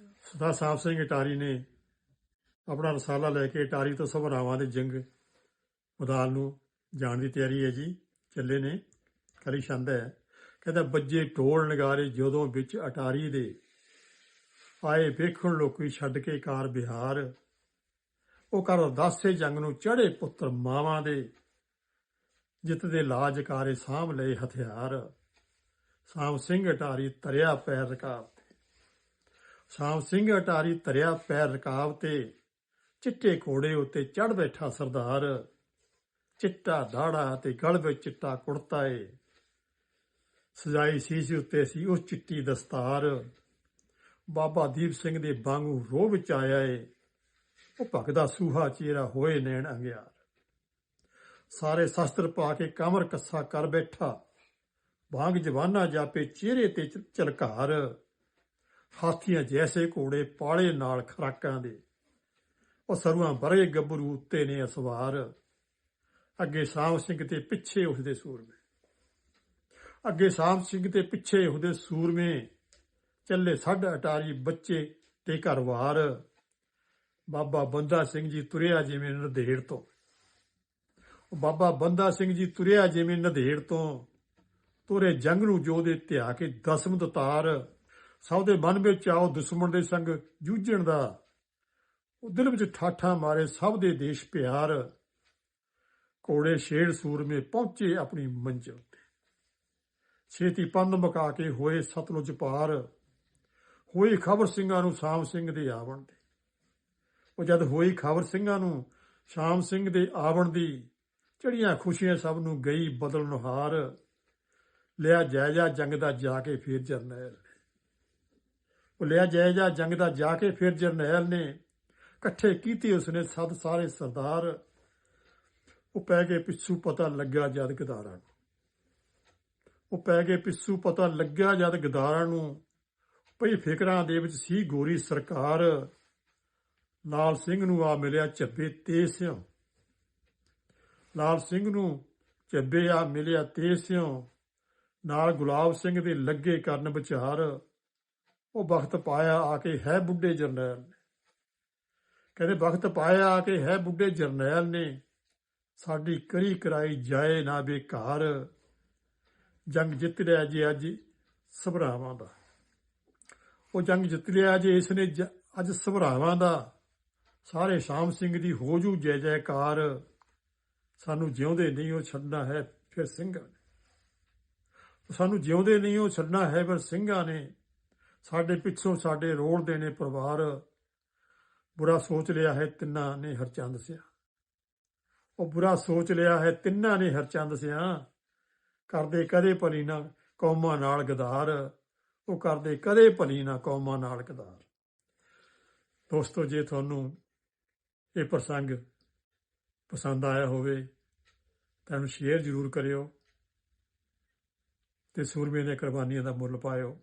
ਸਦਾ ਸਾਹਿਬ ਸਿੰਘ ਅਟਾਰੀ ਨੇ ਆਪਣਾ ਰਸਾਲਾ ਲੈ ਕੇ ਅਟਾਰੀ ਤੋਂ ਸਭਰਾਵਾਂ ਦੇ ਜੰਗ ਮੈਦਾਨ ਨੂੰ ਜਾਣ ਦੀ ਤਿਆਰੀ ਹੈ ਜੀ। ਚੱਲੇ ਨੇ। ਕਲੀ ਛੰਦ ਹੈ। ਕਹਿੰਦਾ, ਬੱਜੇ ਢੋਲ ਨਗਾਰੇ ਜਦੋਂ ਵਿੱਚ ਅਟਾਰੀ ਦੇ ਆਏ ਵੇਖਣ ਲੋਕੀ ਛੱਡ ਕੇ ਕਾਰ ਬਿਹਾਰ। ਉਹ ਕਰ ਦਾਸੇ ਜੰਗ ਨੂੰ ਚੜੇ ਪੁੱਤਰ ਮਾਵਾਂ ਦੇ ਜਿੱਤ ਦੇ ਲਾਜ ਕਾਰੇ ਸਾਂਭ ਲਏ ਹਥਿਆਰ। ਸਾਮ ਸਿੰਘ ਅਟਾਰੀ ਤਰਿਆ ਪੈਰ ਰਕਾਬ ਸਾਮ ਸਿੰਘ ਅਟਾਰੀ ਤਰਿਆ ਪੈਰ ਰਕਾਬ ਤੇ, ਚਿੱਟੇ ਘੋੜੇ ਉੱਤੇ ਚੜ ਬੈਠਾ ਸਰਦਾਰ। ਚਿੱਟਾ ਦਾੜਾ ਤੇ ਗਲ ਵਿੱਚ ਚਿੱਟਾ ਕੁੜਤਾ ਏ। ਸਜਾਈ ਸੀਸ ਉੱਤੇ ਸੀ ਉਸ ਚਿੱਟੀ ਦਸਤਾਰ। ਬਾਬਾ ਦੀਪ ਸਿੰਘ ਦੇ ਵਾਂਗੂ ਰੋਹ ਵਿੱਚ ਆਇਆ ਏ। ਉਹ ਭਗਦਾ ਸੂਹਾ ਚਿਹਰਾ ਹੋਏ ਨੈਣ ਅੰਗਿਆਰ। ਸਾਰੇ ਸ਼ਸਤਰ ਪਾ ਕੇ ਕਮਰ ਕੱਸਾ ਕਰ ਬੈਠਾ। ਵਾਂਗ ਜਵਾਨਾ ਜਾਪੇ ਚਿਹਰੇ ਤੇ ਚ- ਝਲਕਾਰ। ਹਾਥੀਆਂ ਜੈਸੇ ਘੋੜੇ ਪਾਲੇ ਨਾਲ ਖਰਾਕਾਂ ਦੇ। ਉਹ ਸਰੂਆਂ ਬਰੇ ਗੱਭਰੂ ਉੱਤੇ ਨੇ ਅਸਵਾਰ। ਅੱਗੇ ਸਾਮ ਸਿੰਘ ਤੇ ਪਿੱਛੇ ਉਸਦੇ ਸੂਰਮੇ। ਅੱਗੇ ਸਾਮ ਸਿੰਘ ਤੇ ਪਿੱਛੇ ਉਹਦੇ ਸੂਰਮੇ। ਚੱਲੇ ਸਾਡਾ ਅਟਾਰੀ ਬੱਚੇ ਤੇ ਘਰਵਾਰ ਬਾਬਾ ਬੰਦਾ ਸਿੰਘ ਜੀ ਤੁਰਿਆ ਜਿਵੇਂ ਨਦੇੜ ਤੋਂ। ਬਾਬਾ ਬੰਦਾ ਸਿੰਘ ਜੀ ਤੁਰਿਆ ਜਿਵੇਂ ਨਦੇੜ ਤੋਂ। ਤੁਰੇ ਜੰਗ ਨੂੰ ਜੋ ਦੇ ਧਿਆ ਕੇ ਦਸਮ ਦਤਾਰ ਸਭ ਦੇ ਮਨ ਵਿੱਚ ਆਓ ਦੁਸ਼ਮਣ ਦੇ ਸੰਗ ਜੂਝਣ ਦਾ। ਉਹ ਦਿਲ ਵਿੱਚ ਠਾਠਾ ਮਾਰੇ ਸਭ ਦੇ ਦੇਸ਼ ਪਿਆਰ। ਕੋੜੇ ਸ਼ੇਰ ਸੂਰਮੇ ਪਹੁੰਚੇ ਆਪਣੀ ਮੰਜ਼ਿਲ ਤੇ। ਛੇਤੀ ਪੰਧ ਮਕਾ ਕੇ ਹੋਏ ਸਤਲੁਜ ਪਾਰ। ਹੋਈ ਖਬਰ ਸਿੰਘਾਂ ਨੂੰ ਸ਼ਾਮ ਸਿੰਘ ਦੇ ਆਵਣ ਦੀ ਉਹ ਜਦ ਹੋਈ ਖਬਰ ਸਿੰਘਾਂ ਨੂੰ ਸ਼ਾਮ ਸਿੰਘ ਦੇ ਆਵਣ ਦੀ, ਚੜੀਆਂ ਖੁਸ਼ੀਆਂ ਸਭ ਨੂੰ ਗਈ ਬਦਲ ਨੁਹਾਰ ਲਿਆ ਜਾਇਜਾ ਜੰਗ ਦਾ ਜਾ ਕੇ ਫਿਰ ਜਰਨੈਲ। ਨੇ ਉਹ ਲਿਆ ਜਾਇਜਾ ਜੰਗ ਦਾ ਜਾ ਕੇ ਫਿਰ ਜਰਨੈਲ ਨੇ ਇਕੱਠੇ ਕੀਤੀ ਉਸਨੇ ਸਦ ਸਾਰੇ ਸਰਦਾਰ। ਉਹ ਪੈ ਗਏ ਪਿੱਛੂ ਪਤਾ ਲੱਗਾ ਜਦ ਗਦਾਰਾਂ ਨੂੰ। ਉਹ ਪੈ ਗਏ ਪਿੱਛੂ ਪਤਾ ਲੱਗਿਆ ਜਦ ਗਦਾਰਾਂ ਨੂੰ। ਭਈ ਫਿਕਰਾਂ ਦੇ ਵਿੱਚ ਸੀ ਗੋਰੀ ਸਰਕਾਰ। ਲਾਲ ਸਿੰਘ ਨੂੰ ਆ ਮਿਲਿਆ ਝੱਬੇ ਤੇ ਸਿਉ। ਲਾਲ ਸਿੰਘ ਨੂੰ ਝੱਬੇ ਆ ਮਿਲਿਆ ਤੇ ਸਿਉ। ਨਾਲ ਗੁਲਾਬ ਸਿੰਘ ਦੇ ਲੱਗੇ ਕਰਨ ਵਿਚਾਰ। ਉਹ ਵਕਤ ਪਾਇਆ ਆ ਕੇ ਹੈ ਬੁੱਢੇ ਜਰਨੈਲ ਨੇ। ਕਹਿੰਦੇ, ਵਕਤ ਪਾਇਆ ਆ ਕੇ ਹੈ ਬੁੱਢੇ ਜਰਨੈਲ ਨੇ। ਸਾਡੀ ਕਰੀ ਕਰਾਈ ਜਾਏ ਨਾ ਬੇਕਾਰ। ਜੰਗ ਜਿੱਤ ਲਿਆ ਜੇ ਅੱਜ ਸਭਰਾਵਾਂ ਦਾ। ਉਹ ਜੰਗ ਜਿੱਤ ਲਿਆ ਜੇ ਇਸ ਨੇ ਜ- ਅੱਜ ਸਭਰਾਵਾਂ ਦਾ। ਸਾਰੇ ਸ਼ਾਮ ਸਿੰਘ ਦੀ ਹੋ ਜੂ ਜੈ ਜੈਕਾਰ। ਸਾਨੂੰ ਜਿਉਂਦੇ ਨਹੀਂ ਉਹ ਛੱਡਣਾ ਹੈ ਫਿਰ ਸਿੰਘਾਂ ਨੇ। ਸਾਨੂੰ ਜਿਉਂਦੇ ਨਹੀਂ ਉਹ ਛੱਡਣਾ ਹੈ ਫਿਰ ਸਿੰਘਾਂ ਨੇ। ਸਾਡੇ ਪਿੱਛੋਂ ਸਾਡੇ ਰੋੜ ਦੇ ਨੇ ਪਰਿਵਾਰ। ਬੁਰਾ ਸੋਚ ਲਿਆ ਹੈ, ਤਿੰਨਾਂ ਨੇ ਹਰਚੰਦ ਸਿਆ। ਉਹ ਬੁਰਾ ਸੋਚ ਲਿਆ ਹੈ, ਤਿੰਨਾਂ ਨੇ ਹਰਚੰਦ ਸਿਆ। ਕਰਦੇ ਕਦੇ ਭਲੀ ਨਾ ਕੌਮਾਂ ਨਾਲ ਗਦਾਰ। ਉਹ ਕਰਦੇ ਕਦੇ ਭਲੀ ਨਾ ਕੌਮਾਂ ਨਾਲ ਗਦਾਰ। ਦੋਸਤੋ, ਜੇ ਤੁਹਾਨੂੰ ਇਹ ਪ੍ਰਸੰਗ ਪਸੰਦ ਆਇਆ ਹੋਵੇ, ਤਾਂ ਇਹਨੂੰ ਸ਼ੇਅਰ ਜ਼ਰੂਰ ਕਰਿਓ ਤੇ ਸੂਰਮੇ ਦੀਆਂ ਕੁਰਬਾਨੀਆਂ ਦਾ ਮੁੱਲ ਪਾਇਓ।